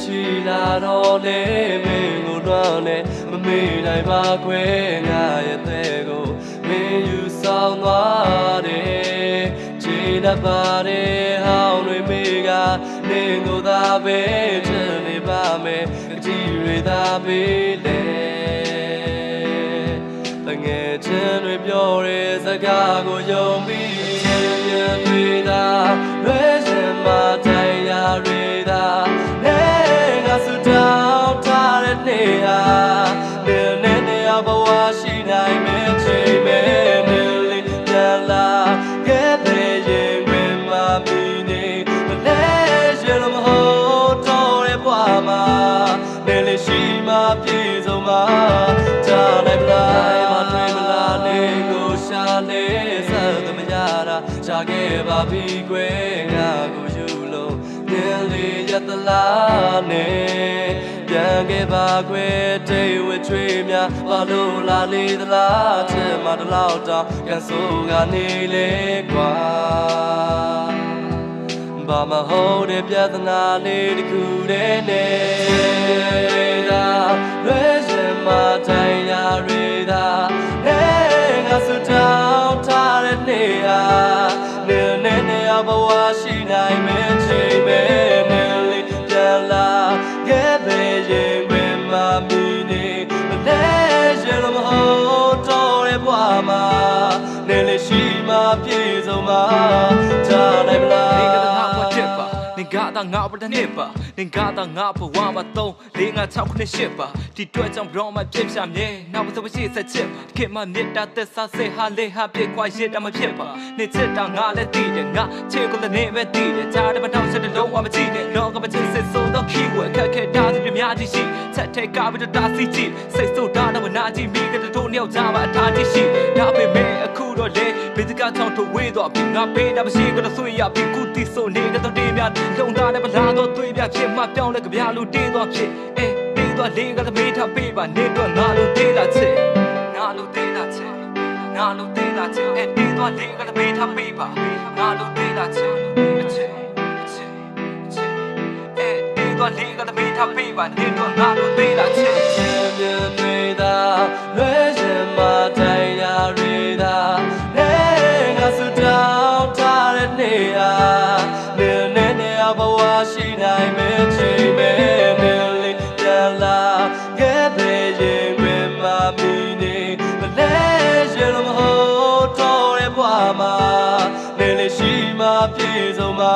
ရှိလာတော့လေမင်းကိုတော့နဲ့မမေ့နိုင်ပါခွဲငါရဲ့တဲ့ကိုမင်းယူဆောင်သွားတယ်ခြေနှပ်ပါတယ်ဟောင်းတွေမိကနင်းကိုသာပဲချစ်နေပါမယ်အကြည့်တွေသာပေးလေတငယ်ချင်းတွေပြောတဲ့စကားကိုယုံပြီးချင်းရင်တွေသာလွဲစင်မတိုင်ရာ တွေသာနဲ့ငါစူတောင်းထားတဲ့နေဟာနေနဲ့နေရာဘဝရှိနိုင်မယ်ချိန်မဲ့နေလေးပြန်လာခဲ့တဲ့ရင်ဝင်မမီနေမလဲရင်လို့မဟုတ်တော့တဲ့ဘဝမှာနေလေးရှိမှပြည့်စုံမှာကြားလိုက်ပလိုက်မတွေ့မလားနေကိုရှာနေစသမရတာရှာခဲ့ပါပြီကွယ်ငါကိုယူလို့ငယ်လေး ရတလားနေပြန်ခဲ့ပါကွယ်တိတ်ဝှချွေးများဘာလို့လာလေသလားချင်မတလောက်တော့ကန်ဆိုးကနေလေကွာဘာမဟုတ်တဲ့ပြဿနာလေးတစ်ခုတည်းနဲ့ ခဲ့တဲ့ရင်ဝင်မမီနေမလဲရင်လို့မဟုတ်တော့တဲ့ဘဝမှာနေလေးရှိမှပြည့်စုံမှာကြားနိုင်မလားနေကငါဘဝတစ်ပါနေကတာငါဘဝတစ်နှစ်ပါနေကတာငါဘဝမှာ3 4 5 6 9 10ပါဒီတွဲကြောင့်ဘရောမပြစ်ပြမြဲနောက်ဘယ်ရှိဆက်ချစ်ဒီခေတ်မှာမြစ်တာသက်စားစေဟာလေဟာပြစ်ခွာရစ်တာမဖြစ်ပါနေချစ်တာငါလည်းတည်တယ်ငါချစ်ကိုလည်းနေပဲတည်တယ်ကြားတယ်မတော့ဆက်တယ်လုံးဝမကြည့်နဲ့လောကမချစ်စစ်ဆိုတော့ keyword ခက်ခဲ တာဒီပြများကြီးရှိချက်ထဲကပြီးတော့တာစီကြည့်စိတ်ဆိုးတာတော့နာကြည့်မိကတတို့နှစ်ယောက်ကြားမှာအထားကြီးရှိဒါပေမဲ့အခုတော့လေဘယ်စကားချောင်းထုတ်ဝေးတော့ပြီငါပေးတာမရှိကတော့ဆွေးရပြီကုတီဆိုနေကတော့တေးများလုံသားနဲ့မလာတော့သွေးပြဖြစ်မှပြောင်းလဲကြပြလို့တေးတော့ဖြစ်အေးတေးတော့လေးကတမေးထားပေးပါနေတော့ငါလို့တေးလာချစ်ငါလို့တေးလာချစ်ငါလို့တေးလာချစ်အေးတေးတော့လေးကတမေးထားပေးပါငါလို့တေးလာချစ်အချစ်အချစ်အချစ်အေး တေးတော့လေးကတမေးထားပေးပါနေတော့ငါလို့တေးလာချစ်ချင်းမြင်တွေသာလွဲစင်မတိုင်ရာတွေသာအဲငါစူတောင်းထားတဲ့နေဟာနေနဲ့နေရာဘဝရှိနိုင်မယ်ချိန်မဲနေလေးပြန်လာခဲ့တဲ့ရင်ဝင်မမီနေမလဲရင်လို့မဟုတ်တော့တဲ့ဘဝမှာနေလေးရှိမှပြည့်စုံမှာ